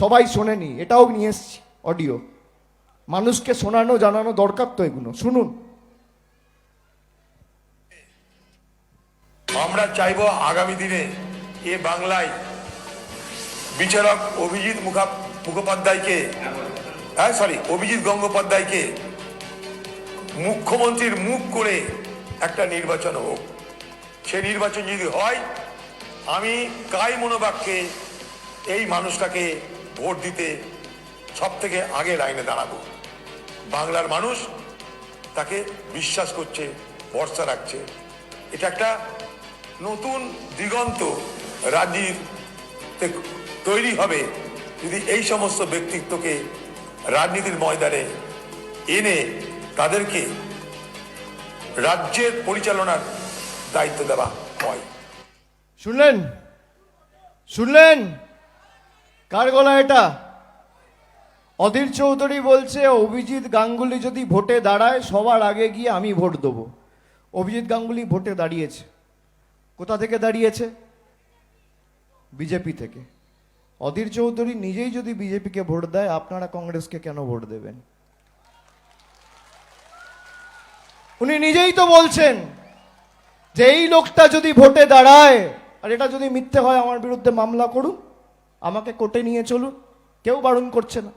সবাই শোনেনি, এটাও নিয়ে এসছি অডিও মানুষকে শোনানো, জানানো দরকার তো এগুলো, শুনুন। আমরা চাইব আগামী দিনে এ বাংলায় বিচারক অভিজিৎ মুখা, মুখোপাধ্যায়কে হ্যাঁ সরি অভিজিৎ গঙ্গোপাধ্যায়কে মুখ্যমন্ত্রীর মুখ করে একটা নির্বাচন হোক। সে নির্বাচন যদি হয়, আমি কাই মনোবাক্যে এই মানুষটাকে ভোট দিতে সব থেকে আগে লাইনে দাঁড়াবো। বাংলার মানুষ তাকে বিশ্বাস করছে, ভরসা রাখছে। এটা একটা নতুন দিগন্ত রাজনীতিতে তৈরি হবে যদি এই সমস্ত ব্যক্তিত্বকে রাজনীতির ময়দানে এনে তাদেরকে রাজ্যের পরিচালনার দায়িত্ব দেওয়া হয়। শুনলেন? শুনলেন? কার গলা এটা? অধীর চৌধুরী বলছে, অভিজিৎ গাঙ্গুলি যদি ভোটে দাঁড়ায়, সবার আগে গিয়ে আমি ভোট দেবো। অভিজিৎ গাঙ্গুলি ভোটে দাঁড়িয়েছে। কোথা থেকে দাঁড়িয়েছে? বিজেপি থেকে। অধীর চৌধুরী নিজেই যদি বিজেপিকে ভোট দেয়, আপনারা কংগ্রেসকে কেন ভোট দেবেন? উনি নিজেই তো বলছেন যে, এই লোকটা যদি ভোটে দাঁড়ায়, আর এটা যদি মিথ্যে হয়, আমার বিরুদ্ধে মামলা করুন। আমাকে কোর্টে নিয়ে চলুন। কেউ বারণ করছে না।